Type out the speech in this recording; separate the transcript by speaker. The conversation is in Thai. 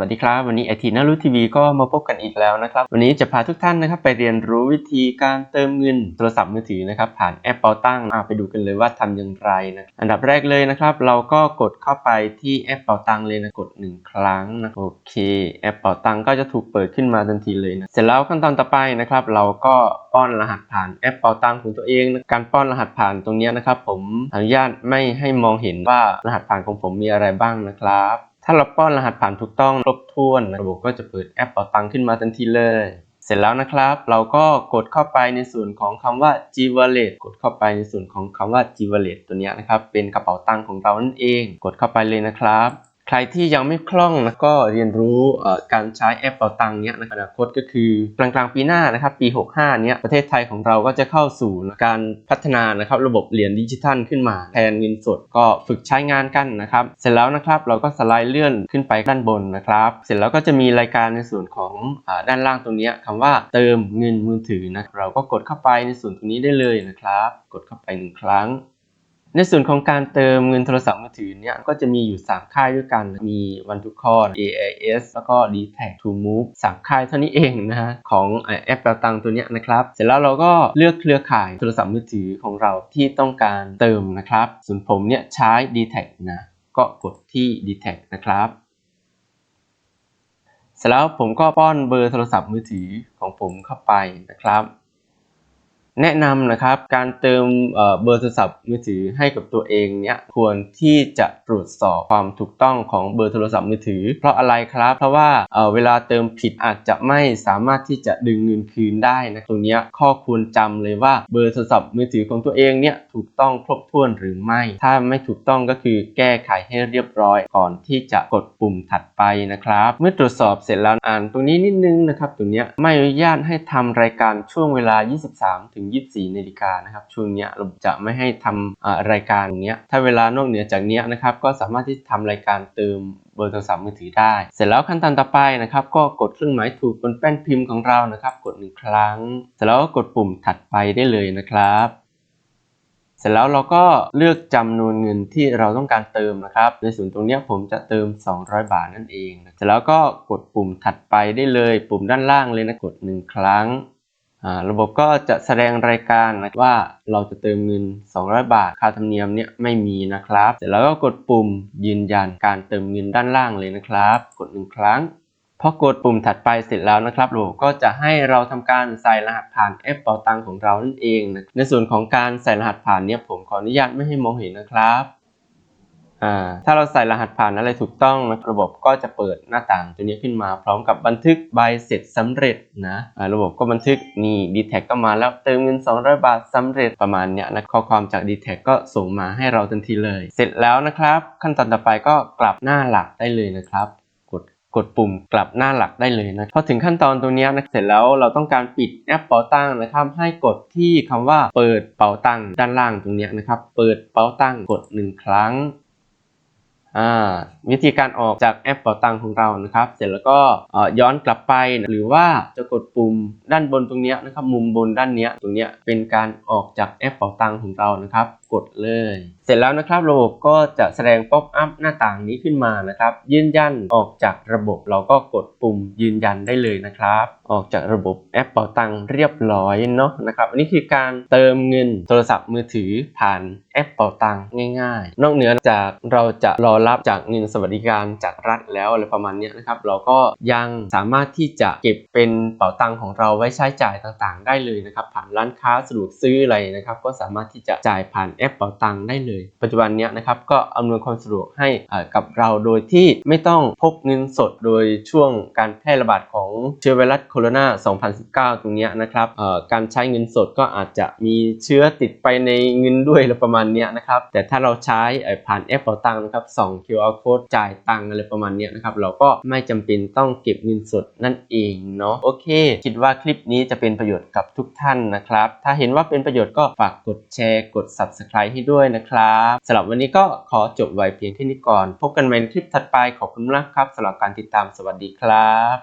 Speaker 1: วัสดีครับ วันนี้ไอทีน่ารู้ทีวีก็มาพบกันอีกแล้วนะครับ วันนี้จะพาทุกท่านนะครับไปเรียนรู้วิธีการเติมเงินโทรศัพท์มือถือนะครับผ่านแอปเปาตั้งมาไปดูกันเลยว่าทำอย่างไรนะอันดับแรกเลยนะครับ เราก็กดเข้าไปที่แอปเปาตังเลยนะกด 1 ครั้งนะโอเคแอปเปาตังก็จะถูกเปิดขึ้นมาทันทีเลยนะเสร็จแล้วขั้นตอนต่อไปนะครับ เราก็ป้อนรหัสผ่านแอปเปาตังของตัวเองนะการป้อนรหัสผ่านตรงนี้นะครับ ผมอนุญาตไม่ให้มองเห็นว่ารหัสผ่านของผมมีอะไรบ้างนะครับ ถ้าเราป้อนรหัสผ่านถูกต้องครบถ้วน ระบบก็จะเปิดแอปเป๋าตังขึ้นมาทันทีเลย เสร็จแล้วนะครับ เราก็กดเข้าไปในส่วนของคำว่า G Wallet กดเข้าไปในส่วนของคำว่า G Wallet ตัวนี้นะครับ เป็นกระเป๋าตังค์ของเรานั่นเอง กดเข้าไปเลยนะครับ ใครที่ยังไม่คล่องนะก็เรียนรู้การใช้แอปเป๋าตังเนี้ยในอนาคตก็คือกลางๆปีหน้านะครับปี 65เนี้ยประเทศไทยของเราก็จะเข้าสู่การพัฒนานะครับระบบเหรียญดิจิทัลขึ้นมาแทนเงินสดก็ฝึกใช้งานกันนะครับเสร็จแล้วนะครับเราก็สไลด์เลื่อนขึ้นไปด้านบนนะครับเสร็จแล้วก็จะมีรายการในส่วนของอด้านล่างตรงเนี้ยคำว่าเติมเงินมือถือนะเราก็กดเข้าไปในส่วนตรงนี้ได้เลยนะครับ กดเข้าไปหนึ่งครั้ง ในส่วนของการเติมเงินโทรศัพท์มือถือเนี่ยก็จะมีอยู่ 3 ค่ายด้วยกัน มี One to Call AIS แล้วก็ d t a c To Move 3 ค่ายเท่านี้เองนะฮะของแอปเปาตังตัวเนี้ยนะครับ เสร็จแล้วเราก็เลือกเครือข่ายโทรศัพท์มือถือของเราที่ต้องการเติมนะครับ ส่วนผมเนี่ยใช้ d t a c นะก็กดที่ d t a c นะครับเสร็จแล้วผมก็ป้อนเบอร์โทรศัพท์มือถือของผมเข้าไปนะครับ แนะนำนะครับการเติมเบอร์โทรศัพท์มือถือให้กับตัวเองเนี่ยควรที่จะตรวจสอบความถูกต้องของเบอร์โทรศัพท์มือถือ เพราะอะไรครับ เพราะว่าเวลาเติมผิดอาจจะไม่สามารถที่จะดึงเงินคืนได้นะตรงนี้ข้อควรจำเลยว่าเบอร์โทรศัพท์มือถือของตัวเองเนี่ยถูกต้องครบถ้วนหรือไม่ ถ้าไม่ถูกต้องก็คือแก้ไขให้เรียบร้อยก่อนที่จะกดปุ่มถัดไปนะครับ เมื่อตรวจสอบเสร็จแล้วอ่านตรงนี้นิดนึงนะครับตรงนี้ไม่อนุญาตให้ทำรายการช่วงเวลา 23ถึง24นาฬิกานะครับช่วงเนี้ยเราจะไม่ให้ทำรายการเนี้ยถ้าเวลานอกเหนือจากเนี้ยนะครับก็สามารถที่ทำรายการเติมเบอร์โทรศัพท์มือถือได้ เสร็จแล้วขั้นตอนต่อไปนะครับก็กดเครื่องหมายถูกบนแป้นพิมพ์ของเรานะครับ กดหนึ่งครั้ง เสร็จแล้วก็กดปุ่มถัดไปได้เลยนะครับเสร็จแล้วเราก็เลือกจำนวนเงินที่เราต้องการเติมนะครับ ในส่วนตรงนี้ผมจะเติม 200 บาทนั่นเอง เสร็จแล้วก็กดปุ่มถัดไปได้เลย ปุ่มด้านล่างเลยนะกด 1 ครั้ง ระบบก็จะแสดงรายการนะว่าเราจะเติมเงิน 200 บาท ค่าธรรมเนียมเนี่ยไม่มีนะครับ เสร็จแล้วก็กดปุ่มยืนยันการเติมเงินด้านล่างเลยนะครับ กด1ครั้งพอกดปุ่มถัดไปเสร็จแล้วนะครับระบบก็จะให้เราทำการใส่รหัสผ่านแอปเป๋าตังของเรานั่นเองนะในส่วนของการใส่รหัสผ่านเนี่ยผมขออนุญาตไม่ให้มองเห็นนะครับ อ่าถ้าเราใส่รหัสผ่านอะไรถูกต้องนะระบบก็จะเปิดหน้าต่างตัวนี้ขึ้นมาพร้อมกับบันทึกใบเสร็จสำเร็จนะอ่าระบบก็บันทึกนี่ d t แทก็มาแล้วเติมเงิน 200 บาทสำเร็จประมาณเนี้ยนะข้อความจาก d t แทก็ส่งมาให้เราทันทีเลย เสร็จแล้วนะครับ ขั้นตอนต่อไปก็กลับหน้าหลักได้เลยนะครับกดกดปุ่มกลับหน้าหลักได้เลยนะพอถึงขั้นตอนตรงนี้นะเสร็จแล้วเราต้องการปิดแอปเป๋าตังค์นะครับ ให้กดที่คำว่าเปิดเป๋าตังค์ด้านล่างตรงนี้นะครับ เปิดเป๋าตังค์กด 1 ครั้ง วิธีการออกจากแอปเป่าตังของเรานะครับ เสร็จแล้วก็ย้อนกลับไปหรือว่าจะกดปุ่มด้านบนตรงนี้นะครับมุมบนด้านนี้ตรงนี้เป็นการออกจากแอปเป่าตังของเรานะครับ กดเลย เสร็จแล้วนะครับระบบก็จะแสดงป๊อปอัพหน้าต่างนี้ขึ้นมานะครับยืนยันออกจากระบบเราก็กดปุ่มยืนยันได้เลยนะครับ ออกจากระบบแอปเป๋าตังค์เรียบร้อยเนาะนะครับอันนี้คือการเติมเงินโทรศัพท์มือถือผ่านแอปเป๋าตังค์ง่าย ๆ นอกเหนือจากเราจะรอรับจากเงินสวัสดิการจากรัฐแล้วอะไรประมาณนี้นะครับ เราก็ยังสามารถที่จะเก็บเป็นเป๋าตังค์ของเราไว้ใช้จ่ายต่างๆ ได้เลยนะครับ ผ่านร้านค้าสะดวกซื้ออะไรนะครับ ก็สามารถที่จะจ่ายผ่านแอปเป๋าตังได้เลย ปัจจุบันเนี้ยนะครับก็อำนวยความสะดวกให้กับเราโดยที่ไม่ต้องพกเงินสดโดยช่วงการแพร่ระบาดของเชื้อไวรัสโคโรนา 2019 ตรงเนี้ยนะครับการใช้เงินสดก็อาจจะมีเชื้อติดไปในเงินด้วยอะไรประมาณเนี้ยนะครับ แต่ถ้าเราใช้ผ่านแอปเป๋าตังนะครับส่อง QR code จ่ายตังอะไรประมาณเนี้ยนะครับเราก็ไม่จำเป็นต้องเก็บเงินสดนั่นเองเนาะโอเค คิดว่าคลิปนี้จะเป็นประโยชน์กับทุกท่านนะครับ ถ้าเห็นว่าเป็นประโยชน์ก็ฝากกดแชร์กด Subscribe ให้ด้วยนะครับสำหรับวันนี้ก็ขอจบไว้เพียงแค่นี้ก่อน พบกันใหม่ในคลิปถัดไปขอบคุณมากครับสำหรับการติดตามสวัสดีครับ